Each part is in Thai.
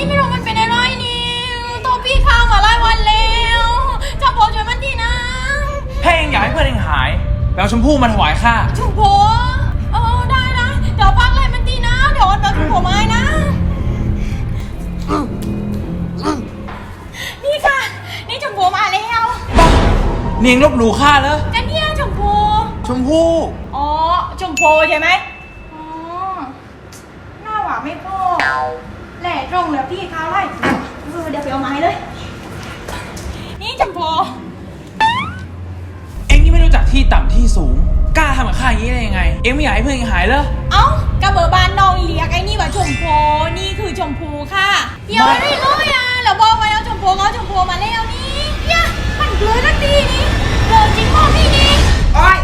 นี่ไม่รู้มันเป็นอะไรนี่ตัวพี่ข้าวมาหลายวันแล้วเจ้าโพช่วยมันทีนะถ้าเองอยากให้เพื่อนเองหายไปเอาชมพู่มาถวายข้าชมพูเออได้ได้เดี๋ยวพักเลยมันทีนะ เดี๋ยววันเดี๋ยวชมพูมาให้นะนี่ค่ะ นี่ชมพูมาแล้วนี่เองลบหลู่ข้าเลยกันเนี่ยชมพูชมพู่อ๋อชมพูใช่ไหมอ๋อหน้าหวานไม่พอแหล่ตร งเหลือพี่เขาไล่เออเดี๋ยวไปเอาไม้เลย นี่ชมพูเองนี่ไม่รู้จักที่ต่ำที่สูง กล้าทำกับข้าอย่างนี้ได้ยังไง เองไม่อยากให้เพื่อนเองหายเลยเอ้ากระเบอร์บานน้องเรียกไอ้นี่ว่าชมพูนี่คือชมพูค่ะเดี๋ยวไม่เลยอะแล้วบอกไว้เอาชมพูเอาชมพูมาแล้วนี่เนี่ยมันเกลือทักทีนี่เกลือจริงพ่อพี่นี่โอ้ย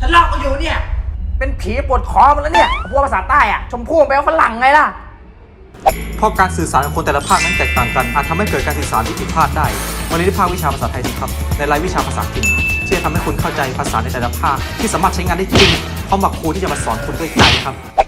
ฉันลอกก็อยู่เนี่ย เป็นผีปวดคอมันแล้วเนี่ยพวกภาษาใต้อะชมพู่แปลว่าฝรั่งไงล่ะ เพราะการสื่อสารของคนแต่ละภาคนั้นแตกต่างกันอาจทำให้เกิดการสื่อสารที่ผิดพลาดได้วันนี้ได้ภาควิชาภาษาไทยสิครับ ในรายวิชาภาษาอังกฤษที่จะทำให้คุณเข้าใจภาษาในแต่ละภาคที่สามารถใช้งานได้จริงพร้อมกับครูที่จะมาสอนคุณด้วยใจครับ